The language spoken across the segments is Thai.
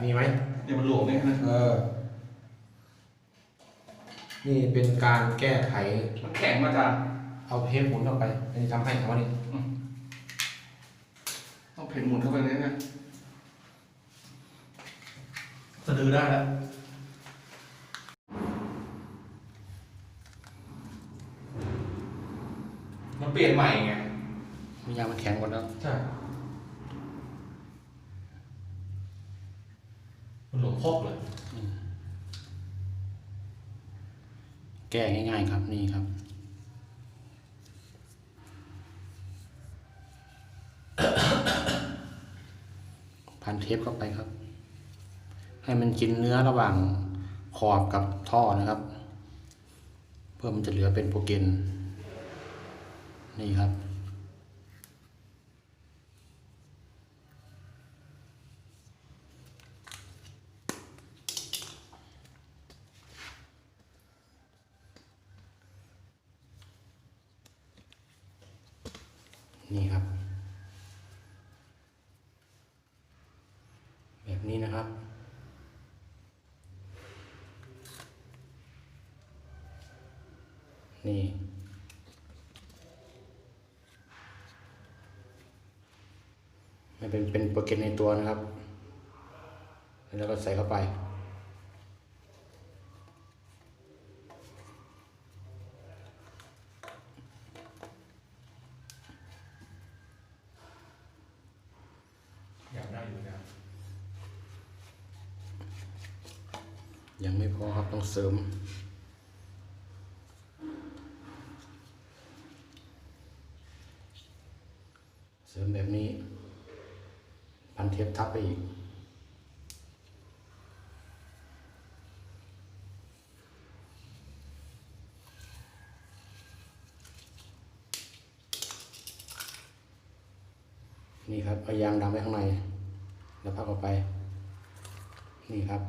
มีไหมเนี่ยมันหลวมเนี่ยนะเออ นี่เป็นการแก้ไข มันแข็งมาอาจารย์เอาเทปหมุนเข้าไปอันนี้ทำให้เขานี่ต้องเพ่นหมุนเข้าไปเนี่ยนะสะดือได้แล้วมันเปลี่ยนใหม่ไงมียางมันแข็งหมดแล้วใช่ มันหลวมพกเลย แก้ง่าย ๆ ครับนี่ครับพันเทปเข้าไปครับ ให้มันกินเนื้อระหว่างขอบกับท่อนะครับ เพื่อมันจะเหลือเป็นโปรเกนนี่ครับ นี่ครับ แบบนี้นะครับ นี่มันเป็นเป็นโปรแกรมในตัวนะครับ แล้วก็ใส่เข้าไป อยากได้อยู่นะ ยังไม่พอครับต้องเสริม เสริมแบบนี้ พันเทปทับไปอีกนี่ครับเอายางดำไว้ข้างใน แล้วพักออกไป นี่ครับ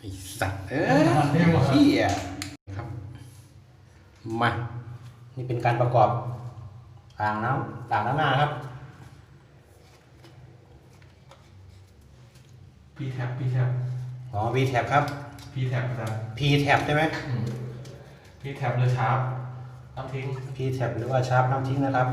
ไอ สัตว์เอ้ยเฮียครับ มา นี่เป็นการประกอบอ่างน้ำอ่างน้ำหน้าครับพีแท็บพีแท็บอ๋อ V tab ครับพีแท็บอาจารย์ P tab ใช่ไหมพีแท็บเลยชาร์ปน้ำทิ้ง P tab หรือว่าชาร์ปน้ำทิ้งนะครับ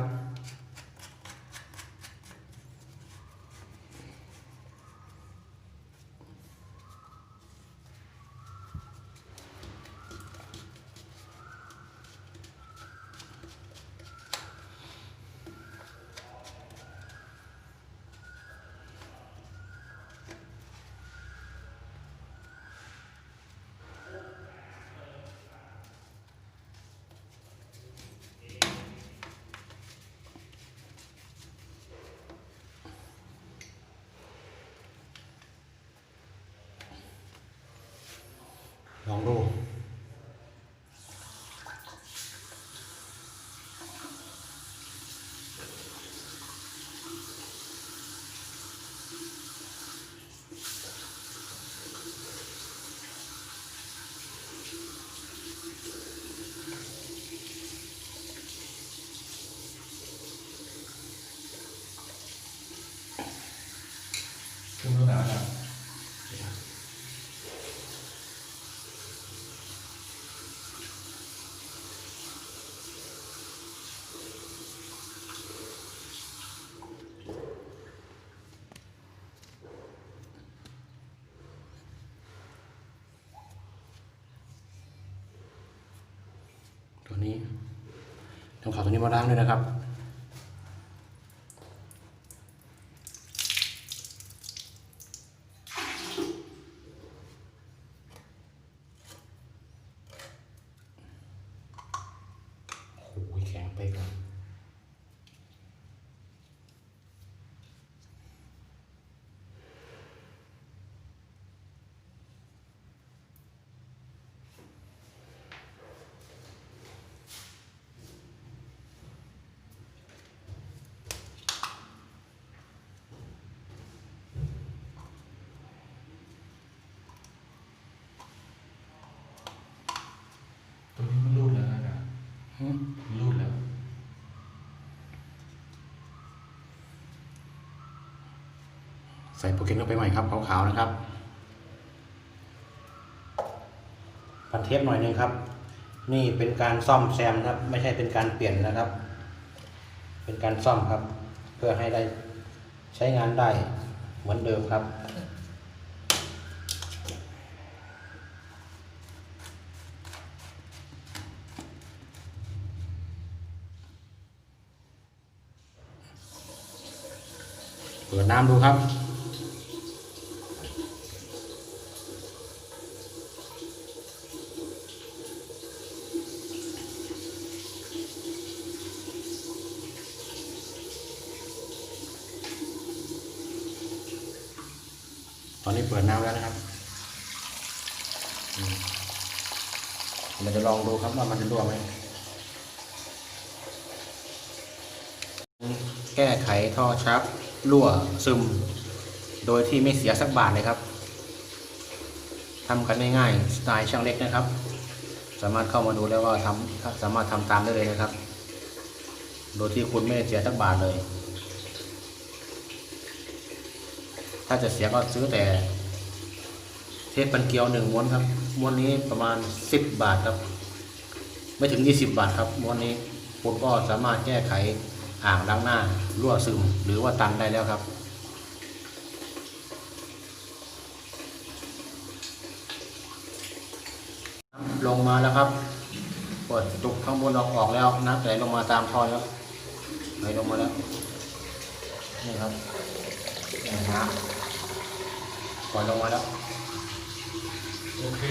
ลองดู คุณรู้นะอาจารย์ตัวนี้ต้องขอตัวนี้มาล้างด้วยนะครับ โอ้ยแข็งไปก่อน ใส่โปรเกนเข้าไปใหม่ครับขาวๆนะครับพันเทปหน่อยนึงครับ นี่เป็นการซ่อมแซมนะครับ ไม่ใช่เป็นการเปลี่ยนนะครับ เป็นการซ่อมครับ เพื่อให้ได้ใช้งานได้เหมือนเดิมครับเปิดน้ำดูครับ ตอนนี้เปิดน้ำแล้วนะครับเราจะลองดูครับว่ามันจะรั่วไหมแก้ไขท่อชักรั่วซึม โดยที่ไม่เสียสักบาทเลยครับทำกันง่ายๆสไตล์ช่างเล็กนะครับ สามารถเข้ามาดูแล้วก็ทำสามารถทำตามได้เลยนะครับ โดยที่คุณไม่เสียสักบาทเลย ถ้าจะเสียก็ซื้อแต่ เทปปันเกลียวหนึ่งม้วนครับ ม้วนนี้ประมาณ10บบาทครับ ไม่ถึง20บาทครับ ม้วนนี้คุณก็สามารถแก้ไขอ่างล้างหน้ารั่วซึมหรือว่าตันได้แล้วครับลงมาแล้วครับเปิดตุกข้างบนออกออกแล้วน้ำไหลลงมาตามท่อแล้วไหลลงมาแล้ว นี่ครับ นี่น้ำปล่อยลงมาแล้ว โอเค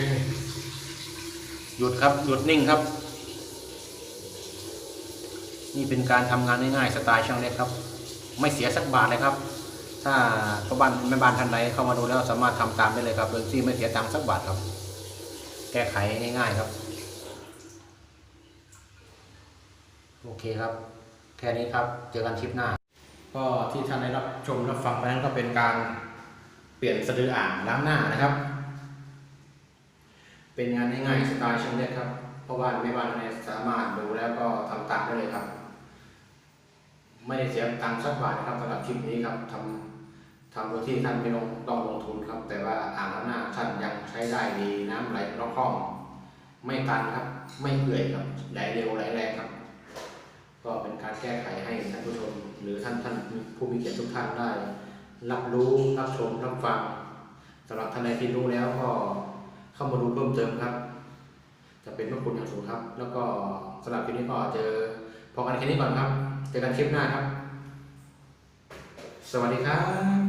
หยุดครับ หยุดนิ่งครับ นี่เป็นการทำงานง่ายๆสไตล์ช่างเล็กครับ ไม่เสียสักบาทเลยครับถ้าพ่อบ้านแม่บ้านท่านใดเข้ามาดูแล้วสามารถทำตามได้เลยครับโดยที่ไม่เสียตังค์สักบาทครับ แก้ไขง่ายๆครับ โอเคครับ แค่นี้ครับ เจอกันคลิปหน้า ก็ที่ท่านได้รับชมรับฟังไปนั้นก็เป็นการเปลี่ยนสะดืออ่างล้างหน้านะครับ เป็นงานง่ายๆสไตล์ช่างเล็กครับเพราะว่าไม่ว่าในสามารถดูแล้วก็ทำตามได้เลยครับ ไม่ได้เสียตังค์สักบาทนะครับสำหรับคลิปนี้ครับทำทำโดยที่ท่านไม่ลงต้องลงทุนครับ แต่ว่าอ่างล้างหน้าท่านยังใช้ได้ดีน้ำไหลล็อกคล่อง ไม่ตันครับ ไม่เอื่อยครับไหลเร็วไหลแรงครับ ก็เป็นการแก้ไขให้ท่านผู้ชม หรือท่านท่านผู้มีเกียรติทุกท่านได้ รับรู้รับชมรับฟังสำหรับท่านใดที่รู้แล้วก็เข้ามาดูเพิ่มเติมครับ จะเป็นพระคุณอย่างสูงครับ แล้วก็สำหรับคลิปนี้ก็เจอพอกันแค่นี้ก่อนครับ เจอกันคลิปหน้าครับ สวัสดีครับ